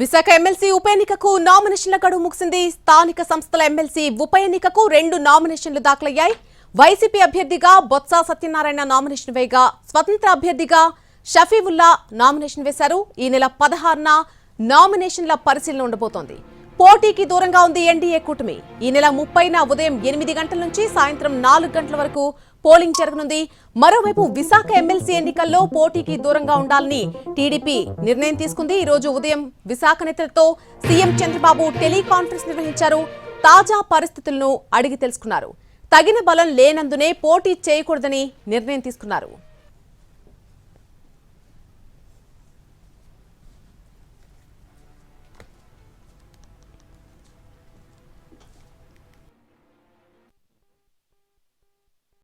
Visakha MLC ఉప ఎన్నికకు నామినేషన్ల గడువు ముగిసింది. స్థానిక సంస్థల ఎమ్మెల్సీ ఉప ఎన్నికకు రెండు నామినేషన్లు దాఖలయ్యాయి. వైసీపీ అభ్యర్థిగా బొత్స సత్యనారాయణ నామినేషన్ వేయగా స్వతంత్ర అభ్యర్థిగా షఫీవుల్లా నామినేషన్ వేశారు. ఈ నెల పదహారున నామినేషన్ల పరిశీలన ఉండబోతోంది. పోటీకి దూరంగా ఉంది ఎన్డీఏ కూటమి. ఈ నెల ముప్పైన ఉదయం ఎనిమిది గంటల నుంచి సాయంత్రం నాలుగు గంటల వరకు పోలింగ్ జరగనుంది. మరోవైపు విశాఖ ఎమ్మెల్సీ ఎన్నికల్లో పోటీకి దూరంగా ఉండాలని టీడీపీ నిర్ణయం తీసుకుంది. ఈ రోజు ఉదయం విశాఖ నేతలతో సీఎం చంద్రబాబు టెలికాన్ఫరెన్స్ నిర్వహించారు. తాజా పరిస్థితులను అడిగి తెలుసుకున్నారు. తగిన బలం లేనందునే పోటీ చేయకూడదని నిర్ణయం తీసుకున్నారు.